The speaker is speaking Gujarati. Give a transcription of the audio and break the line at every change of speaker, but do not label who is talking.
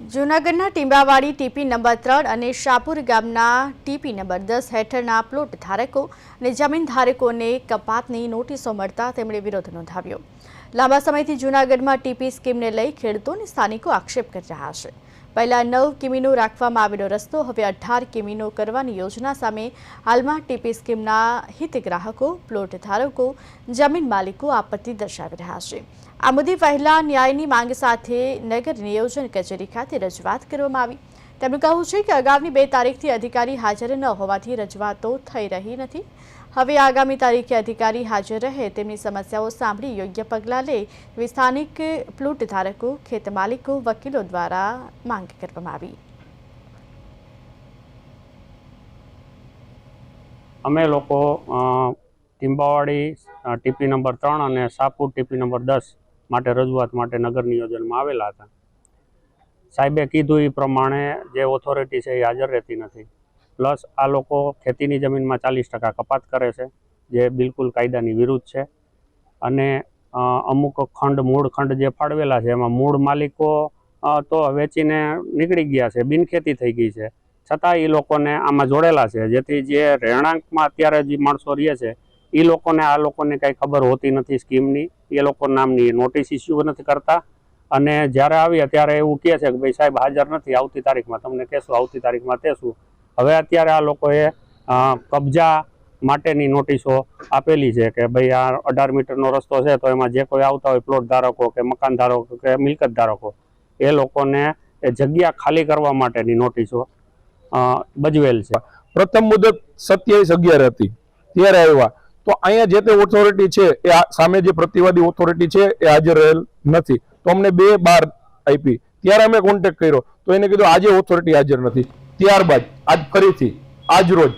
જૂનાગઢના ટીંબાવાડી ટીપી નંબર ત્રણ અને શાપુર ગામના ટીપી નંબર દસ હેઠળના પ્લોટ ધારકો અને જમીન ધારકોને કપાતની નોટિસો મળતા તેમણે વિરોધ નોંધાવ્યો. લાંબા સમયથી જૂનાગઢમાં ટીપી સ્કીમને લઈ ખેડૂતો અને સ્થાનિકો આક્ષેપ કરી રહ્યા છે. પહેલા નવ કિમીનો રાખવામાં આવેલો રસ્તો, હવે અઢાર કિમીનો કરવાની યોજના સામે હાલમાં ટીપી સ્કીમના હિતગ્રાહકો, પ્લોટ ધારકો, જમીન માલિકો આપત્તિ દર્શાવી રહ્યા છે. આ મુદ્દે પહેલા ન્યાયની માંગ સાથે નગર નિયોજન કચેરી ખાતે રજૂઆત કરવામાં આવી. તેમનું કહેવું છે કે અગાઉની બે તારીખથી અધિકારી હાજર ન હોવાથી રજૂઆતો થઈ રહી નથી. હવે આગામી તારીખે અધિકારી હાજર રહે તેમની સમસ્યાઓ સાંભળી યોગ્ય પગલાં લે એવી સ્થાનિક પ્લોટ ધારકો ખેત માલિકો વકીલો દ્વારા માંગ કરવામાં આવી.
અમે લોકો અ, ટીંબાવાડી ટીપી નંબર ત્રણ અને સાપુર ટીપી નંબર દસ માટે રજૂઆત માટે નગર નિયોજનમાં આવેલા હતા. સાહેબે કીધું એ પ્રમાણે જે ઓથોરિટી છે એ હાજર રહેતી નથી. પ્લસ આ લોકો ખેતીની જમીનમાં ચાલીસ ટકા કપાત કરે છે, જે બિલકુલ કાયદાની વિરુદ્ધ છે. અને અમુક ખંડ, મૂળ ખંડ જે ફાળવેલા છે, એમાં મૂળ માલિકો તો વેચીને નીકળી ગયા છે, બિનખેતી થઈ ગઈ છે. છતાં એ લોકોને આમાં જોડેલા છે, જેથી જે રહેણાંકમાં અત્યારે જે માણસો રહે છે એ લોકોને આ લોકોને કાંઈ ખબર હોતી નથી સ્કીમની. એ લોકો નામની નોટિસ ઇસ્યુ નથી કરતા. અને જ્યારે આવીએ ત્યારે એવું કહે છે કે ભાઈ સાહેબ હાજર નથી, આવતી તારીખમાં તમને કહેશું, આવતી તારીખમાં કહેશું. હવે અત્યારે આ લોકોએ કબજા માટેની નોટિસો આપેલી છે કે ભાઈ આ અઢાર મીટરનો રસ્તો છે તો એમાં જે કોઈ આવતા હોય પ્લોટ ધારકો કે મકાન ધારકો કે મિલકત ધારકો, એ લોકોને એ જગ્યા ખાલી કરવા માટેની નોટિસો ભજવેલ છે.
પ્રથમ મુદત સત્યાવીસ અગિયાર હતી. ત્યારે આવ્યા. તો અહીંયા જે તે ઓથોરિટી છે, એ સામે જે પ્રતિવાદી ઓથોરિટી છે, એ હાજર રહેલ નથી. તો અમને બે બાર આપી. ત્યારે અમે કોન્ટેક્ટ કર્યો. તો એને કીધું, આજે ઓથોરિટી હાજર નથી. ત્યારબાદ, આજ ફરીથી, આજ રોજ